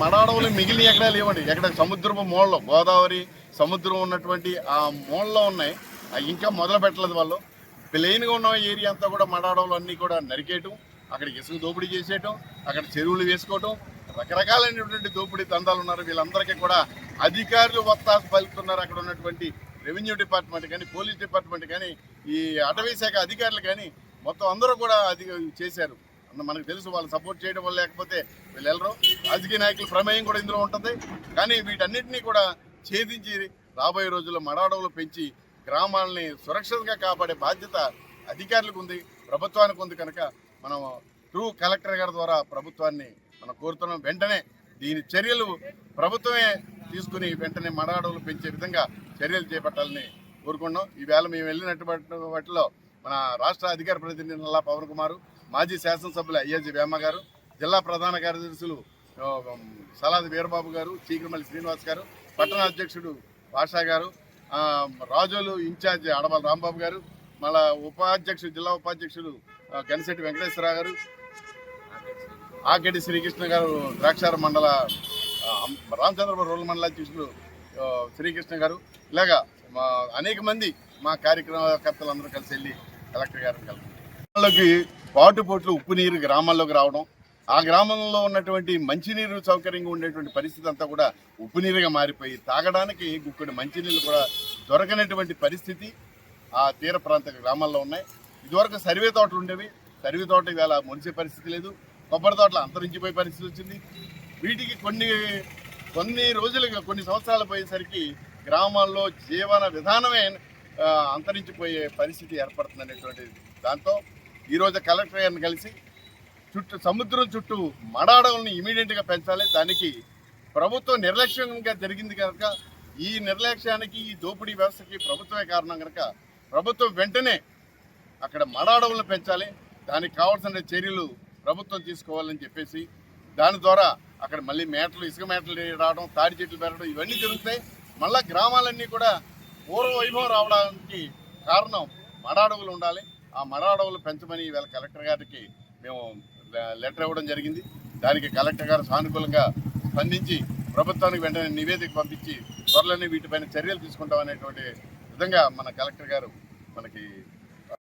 మడాడవులు మిగిలిన ఎక్కడా లేవండి. ఎక్కడ సముద్రపు మూలలో గోదావరి సముద్రం ఉన్నటువంటి ఆ మూలలో ఉన్నాయి. అవి ఇంకా మొదలు పెట్టలేదు వాళ్ళు. ప్లెయిన్గా ఉన్న ఏరియా అంతా కూడా మడాడవులు అన్నీ కూడా నరికేయటం అక్కడ ఇసుక దోపిడీ చేసేయటం అక్కడ చెరువులు వేసుకోవటం రకరకాలైనటువంటి దోపిడీ దందాలు ఉన్నారు. వీళ్ళందరికీ కూడా అధికారులు వత్తాసు పలుకుతున్నారు. అక్కడ ఉన్నటువంటి రెవెన్యూ డిపార్ట్మెంట్ కానీ పోలీస్ డిపార్ట్మెంట్ కానీ ఈ అటవీ శాఖ అధికారులు కానీ మొత్తం అందరూ కూడా అది చేశారు. మనకు తెలుసు వాళ్ళు సపోర్ట్ చేయడం వల్ల లేకపోతే వీళ్ళు వెళ్ళరు. రాజకీయ నాయకుల ప్రమేయం కూడా ఇందులో ఉంటుంది. కానీ వీటన్నిటినీ కూడా ఛేదించి రాబోయే రోజుల్లో మడాడవులు పెంచి గ్రామాలని సురక్షితంగా కాపాడే బాధ్యత అధికారులకు ఉంది ప్రభుత్వానికి ఉంది కనుక మనం ట్రూ కలెక్టర్ గారి ద్వారా ప్రభుత్వాన్ని మనం కోరుతున్నాం. వెంటనే దీని చర్యలు ప్రభుత్వమే తీసుకుని వెంటనే మడాడవులు పెంచే విధంగా చర్యలు చేపట్టాలని కోరుకున్నాం ఈవేళ మేము వెళ్ళినటువంటి వాటిలో మన రాష్ట్ర అధికార ప్రతినిధి నల్లా పవన్ కుమార్ మాజీ శాసనసభ్యులు అయ్యాజీ వేమ గారు జిల్లా ప్రధాన కార్యదర్శులు సలాది వీరబాబు గారు చీకమల్లి శ్రీనివాస్ గారు పట్టణ అధ్యక్షుడు భాషా గారు రాజోలు ఇన్ఛార్జ్ అడవాల రాంబాబు గారు మళ్ళా ఉపాధ్యక్షుడు జిల్లా ఉపాధ్యక్షుడు ఆ, గనిశెట్టి వెంకటేశ్వర గారు ఆకెటి శ్రీకృష్ణ గారు ద్రాక్షార మండల రామచంద్రపురం రూరల్ మండల అధ్యక్షుడు శ్రీకృష్ణ గారు ఇలాగా మా అనేక మంది మా కార్యక్రమకర్తలు అందరూ కలిసి వెళ్ళి కలెక్టర్ గారిని కలిసి గ్రామాల్లోకి ఉప్పు నీరు గ్రామాల్లోకి రావడం ఆ గ్రామంలో ఉన్నటువంటి మంచినీరు సౌకర్యంగా ఉండేటువంటి పరిస్థితి అంతా కూడా ఉప్పు నీరుగా మారిపోయి తాగడానికి గుక్కడి మంచినీళ్ళు కూడా దొరకనటువంటి పరిస్థితి ఆ తీర ప్రాంత గ్రామాల్లో ఉన్నాయి. ఇదివరకు సర్వే తోటలు ఉండేవి. సర్వే తోట ఇవాళ మునిసే పరిస్థితి లేదు. కొబ్బరి తోటలు అంతరించిపోయే పరిస్థితి వచ్చింది. వీటికి కొన్ని కొన్ని రోజులుగా కొన్ని సంవత్సరాలు పోయేసరికి గ్రామాల్లో జీవన విధానమే అంతరించిపోయే పరిస్థితి ఏర్పడుతుంది అనేటువంటి దాంతో ఈరోజు కలెక్టర్ గారిని కలిసి చుట్టూ సముద్రం చుట్టూ మడాడవుల్ని ఇమీడియట్గా పెంచాలి. దానికి ప్రభుత్వం నిర్లక్ష్యంగా జరిగింది కనుక ఈ నిర్లక్ష్యానికి ఈ దోపిడీ వ్యవస్థకి ప్రభుత్వమే కారణం కనుక ప్రభుత్వం వెంటనే అక్కడ మడాడవులను పెంచాలి. దానికి కావాల్సిన చర్యలు ప్రభుత్వం తీసుకోవాలని చెప్పేసి దాని ద్వారా అక్కడ మళ్ళీ మేటలు ఇసుక మేటలు రావడం తాడి చెట్లు పెరగడం ఇవన్నీ జరుగుతాయి. మళ్ళా గ్రామాలన్నీ కూడా పూర్వ వైభవం రావడానికి కారణం మడాడవులు ఉండాలి. ఆ మడాడవులు పెంచమని ఈవేళ కలెక్టర్ గారికి మేము లెటర్ ఇవ్వడం జరిగింది. దానికి కలెక్టర్ గారు సానుకూలంగా స్పందించి ప్రభుత్వానికి వెంటనే నివేదిక పంపించి త్వరలోనే వీటిపైన చర్యలు తీసుకుంటాం అనేటువంటి విధంగా మన కలెక్టర్ గారు మనకి